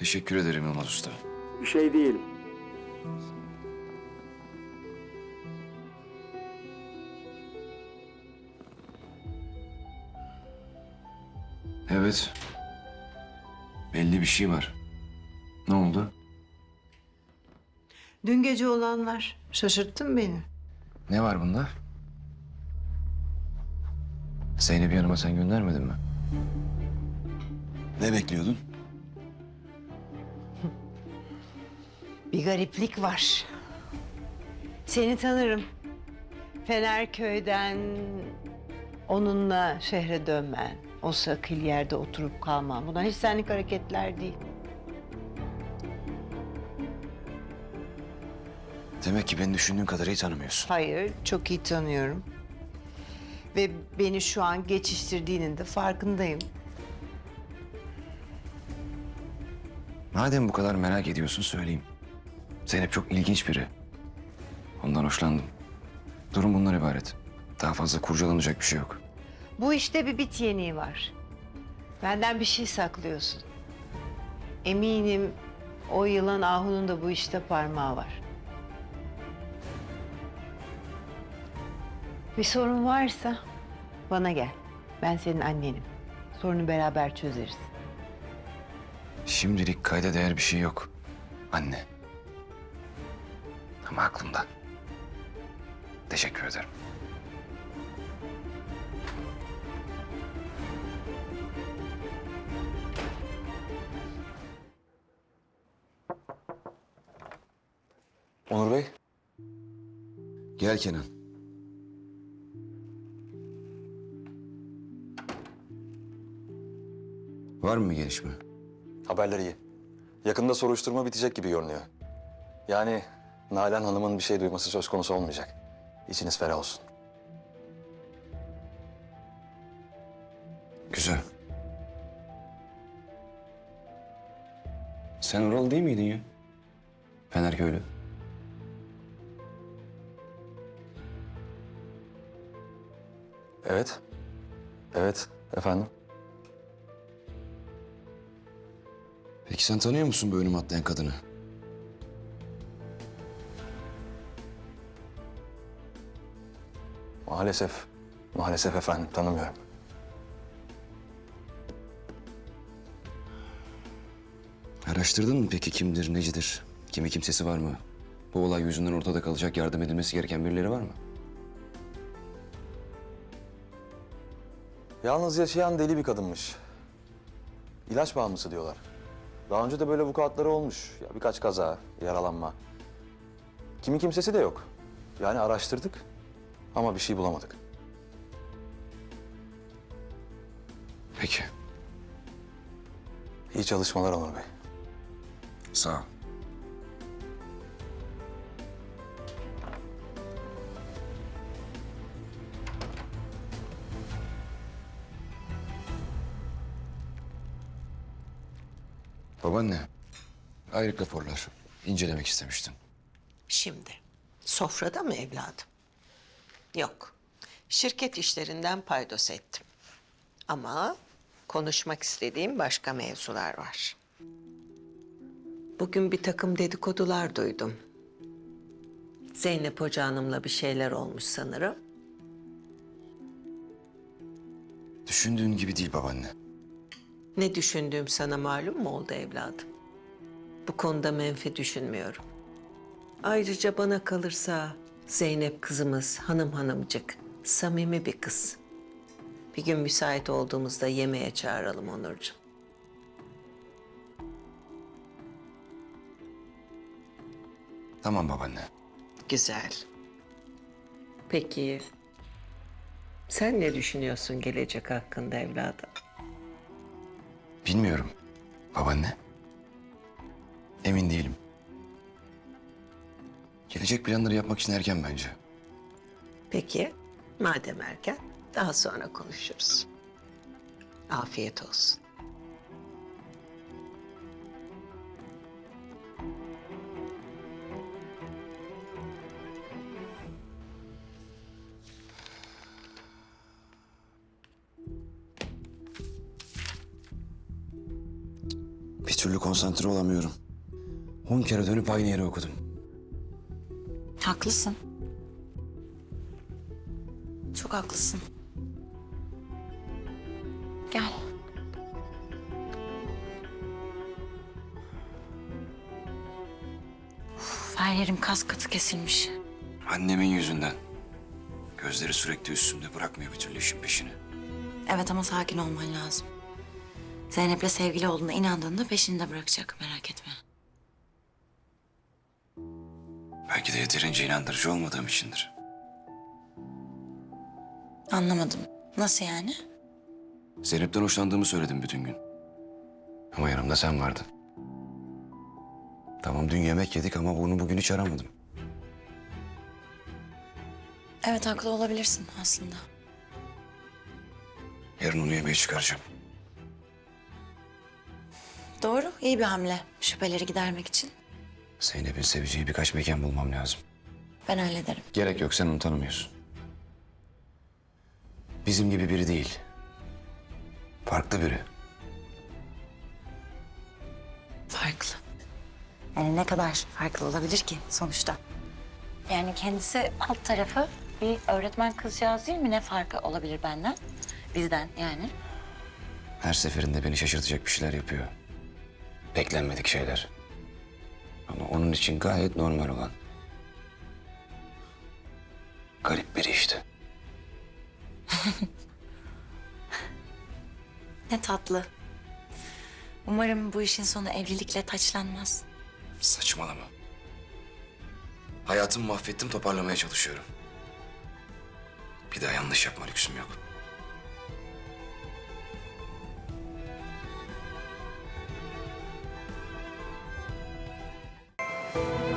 Teşekkür ederim Yılmaz Usta. Bir şey değil. Evet. Belli bir şey var. Ne oldu? Dün gece olanlar şaşırttın beni. Ne var bunda? Zeynep'i yanıma sen göndermedin mi? Ne bekliyordun? Bir gariplik var. Seni tanırım. Fenerköy'den onunla şehre dönmen, o sakil yerde oturup kalman. Bunlar hiç senlik hareketler değil. Demek ki beni düşündüğün kadar iyi tanımıyorsun. Hayır, çok iyi tanıyorum. Ve beni şu an geçiştirdiğinin de farkındayım. Madem bu kadar merak ediyorsun söyleyeyim. Zeynep çok ilginç biri. Ondan hoşlandım. Durum bundan ibaret. Daha fazla kurcalanacak bir şey yok. Bu işte bir bit yeniği var. Benden bir şey saklıyorsun. Eminim o yılan Ahu'nun da bu işte parmağı var. Bir sorun varsa bana gel. Ben senin annenim. Sorunu beraber çözeriz. Şimdilik kayda değer bir şey yok. Anne. Ama aklımda. Teşekkür ederim. Onur Bey. Gel Kenan. Var mı bir gelişme? Haberler iyi. Yakında soruşturma bitecek gibi görünüyor. Yani Nalan Hanım'ın bir şey duyması söz konusu olmayacak. İçiniz ferah olsun. Güzel. Sen oralı değil miydin ya? Fenerköylü. Evet. Evet efendim. Peki sen tanıyor musun bu önüme atlayan kadını? Maalesef. Maalesef efendim tanımıyorum. Araştırdın mı peki kimdir, necidir? Kimi kimsesi var mı? Bu olay yüzünden ortada kalacak yardım edilmesi gereken birileri var mı? Yalnız yaşayan deli bir kadınmış. İlaç bağımlısı diyorlar. Daha önce de böyle vukuatları olmuş. Ya birkaç kaza, yaralanma. Kimi kimsesi de yok. Yani araştırdık ama bir şey bulamadık. Peki. İyi çalışmalar Onur Bey. Sağ ol. Babaanne, ayrık raporlar. incelemek istemiştim. Şimdi sofrada mı evladım? Yok. Şirket işlerinden paydos ettim. Ama konuşmak istediğim başka mevzular var. Bugün bir takım dedikodular duydum. Zeynep Hoca Hanım'la bir şeyler olmuş sanırım. Düşündüğün gibi değil babaanne. Ne düşündüğüm sana malum mu oldu evladım? Bu konuda menfi düşünmüyorum. Ayrıca bana kalırsa Zeynep kızımız hanım hanımcık, samimi bir kız. Bir gün müsait olduğumuzda yemeğe çağıralım Onurcuğum. Tamam babaanne. Güzel. Peki sen ne düşünüyorsun gelecek hakkında evladım? Bilmiyorum. Babaanne. Emin değilim. Gelecek planları yapmak için erken bence. Peki madem erken daha sonra konuşuruz. Afiyet olsun. Bir türlü konsantre olamıyorum. On kere dönüp aynı yere okudum. Haklısın. Çok haklısın. Gel. Uf, her yerim kas katı kesilmiş. Annemin yüzünden. Gözleri sürekli üstümde bırakmıyor bir türlü işin peşini. Evet ama sakin olman lazım. Zeynep'le sevgili olduğuna inandığında peşinde bırakacak merak etme. Belki de yeterince inandırıcı olmadığım içindir. Anlamadım. Nasıl yani? Zeynep'ten hoşlandığımı söyledim bütün gün. Ama yanımda sen vardın. Tamam dün yemek yedik ama onu bugün hiç aramadım. Evet haklı olabilirsin aslında. Yarın onu yemeğe çıkaracağım. Doğru, iyi bir hamle. Şüpheleri gidermek için. Zeynep'in seveceği birkaç mekan bulmam lazım. Ben hallederim. Gerek yok sen onu tanımıyorsun. Bizim gibi biri değil. Farklı biri. Farklı. Yani ne kadar farklı olabilir ki sonuçta? Yani kendisi alt tarafı bir öğretmen kızcağız değil mi? Ne farkı olabilir benden? Bizden yani. Her seferinde beni şaşırtacak bir şeyler yapıyor. Beklenmedik şeyler. Ama onun için gayet normal olan. Garip biri işte. Ne tatlı. Umarım bu işin sonu evlilikle taçlanmaz. Saçmalama. Hayatımı mahvettim toparlamaya çalışıyorum. Bir daha yanlış yapma lüksüm yok. Bye.